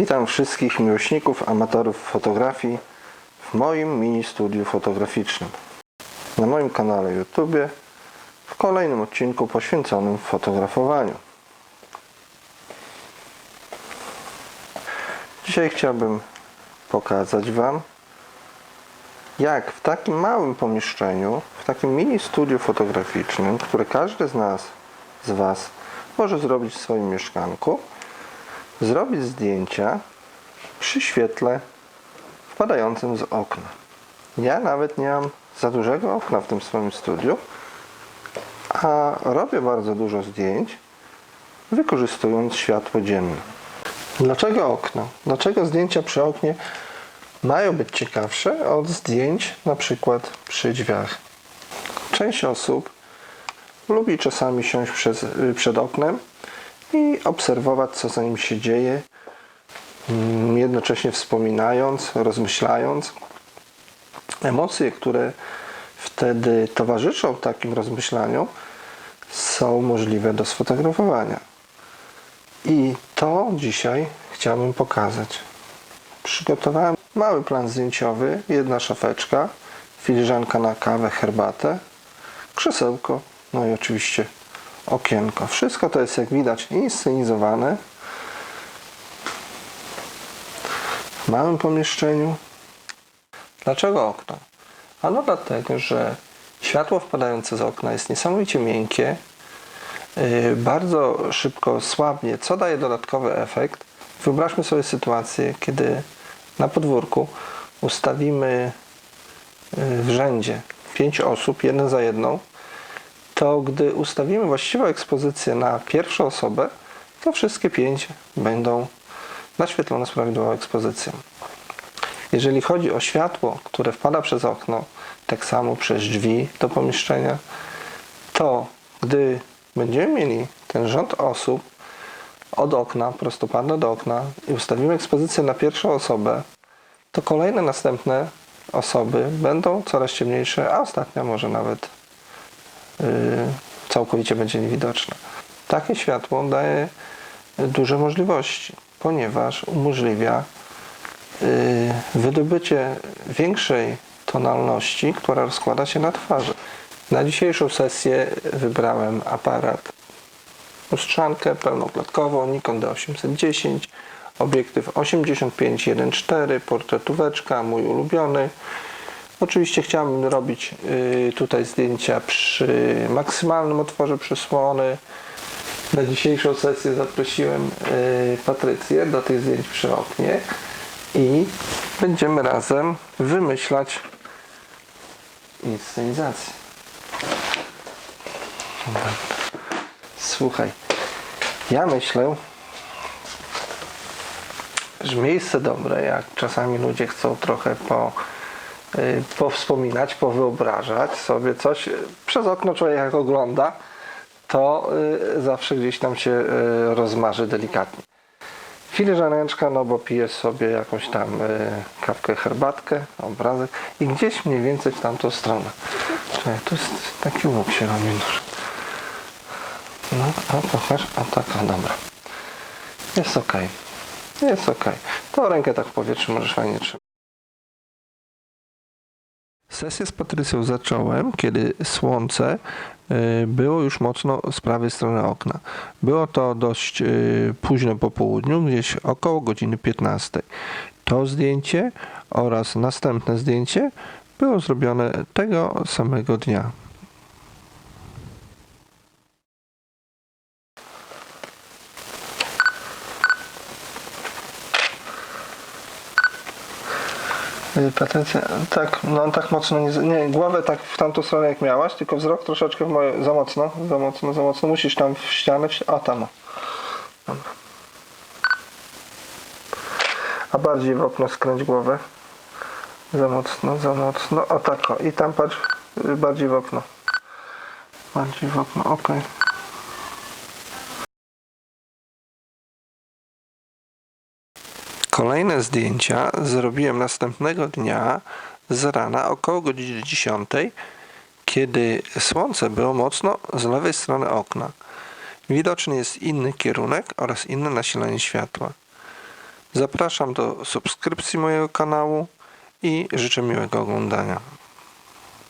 Witam wszystkich miłośników, amatorów fotografii w moim mini studiu fotograficznym. Na moim kanale YouTube w kolejnym odcinku poświęconym fotografowaniu. Dzisiaj chciałbym pokazać Wam, jak w takim małym pomieszczeniu, w takim mini studiu fotograficznym, które każdy z nas, z Was może zrobić w swoim mieszkanku, zrobić zdjęcia przy świetle wpadającym z okna. Ja nawet nie mam za dużego okna w tym swoim studiu, a robię bardzo dużo zdjęć, wykorzystując światło dzienne. Dlaczego okno? Dlaczego zdjęcia przy oknie mają być ciekawsze od zdjęć na przykład przy drzwiach? Część osób lubi czasami siąść przez, przed oknem i obserwować, co za nim się dzieje, mm, jednocześnie wspominając, rozmyślając. Emocje, które wtedy towarzyszą takim rozmyślaniom, są możliwe do sfotografowania. I to dzisiaj chciałbym pokazać. Przygotowałem mały plan zdjęciowy, jedna szafeczka, filiżanka na kawę, herbatę, krzesełko, no i oczywiście okienko. Wszystko to jest, jak widać, inscenizowane w małym pomieszczeniu. Dlaczego okno? Ano dlatego, że światło wpadające z okna jest niesamowicie miękkie, yy, bardzo szybko słabnie, co daje dodatkowy efekt. Wyobraźmy sobie sytuację, kiedy na podwórku ustawimy yy, w rzędzie pięć osób, jeden za jedną, to gdy ustawimy właściwą ekspozycję na pierwszą osobę, to wszystkie pięć będą naświetlone z prawidłową ekspozycją. Jeżeli chodzi o światło, które wpada przez okno, tak samo przez drzwi do pomieszczenia, to gdy będziemy mieli ten rząd osób od okna, prostopadle do okna i ustawimy ekspozycję na pierwszą osobę, to kolejne następne osoby będą coraz ciemniejsze, a ostatnia może nawet całkowicie będzie niewidoczna. Takie światło daje duże możliwości, ponieważ umożliwia yy, wydobycie większej tonalności, która rozkłada się na twarzy. Na dzisiejszą sesję wybrałem aparat lustrzankę pełnoklatkową Nikon D810, obiektyw 85-1.4, portretóweczka, mój ulubiony. Oczywiście chciałbym robić y, tutaj zdjęcia przy maksymalnym otworze przysłony. Na dzisiejszą sesję zaprosiłem y, Patrycję do tych zdjęć przy oknie i będziemy razem wymyślać inscenizację. Słuchaj, ja myślę, że miejsce dobre, jak czasami ludzie chcą trochę po, powspominać, powyobrażać sobie coś, y, przez okno człowiek jak ogląda, to y, zawsze gdzieś tam się y, rozmarzy delikatnie. Filiżaneczka, no bo pije sobie jakąś tam y, kawkę, herbatkę, obrazek i gdzieś mniej więcej w tamtą stronę. Czekaj, tu jest taki łuk się robi. No, a pokaż, a tak, a dobra. Jest ok. Jest ok. To rękę tak w powietrzu możesz fajnie trzymać. Sesję z Patrycją zacząłem, kiedy słońce y, było już mocno z prawej strony okna. Było to dość y, późno po południu, gdzieś około godziny 15. To zdjęcie oraz następne zdjęcie było zrobione tego samego dnia. Y, Patrycja, tak, no tak mocno nie, nie, głowę tak w tamtą stronę jak miałaś, tylko wzrok troszeczkę w moje, za mocno, za mocno, za mocno, musisz tam w ścianę, w, a tam. A bardziej w okno skręć głowę, za mocno, za mocno, o tak, o. i tam patrz, y, bardziej w okno, bardziej w okno, okej. Kolejne zdjęcia zrobiłem następnego dnia z rana około godziny 10, kiedy słońce było mocno z lewej strony okna. Widoczny jest inny kierunek oraz inne nasilenie światła. Zapraszam do subskrypcji mojego kanału i życzę miłego oglądania.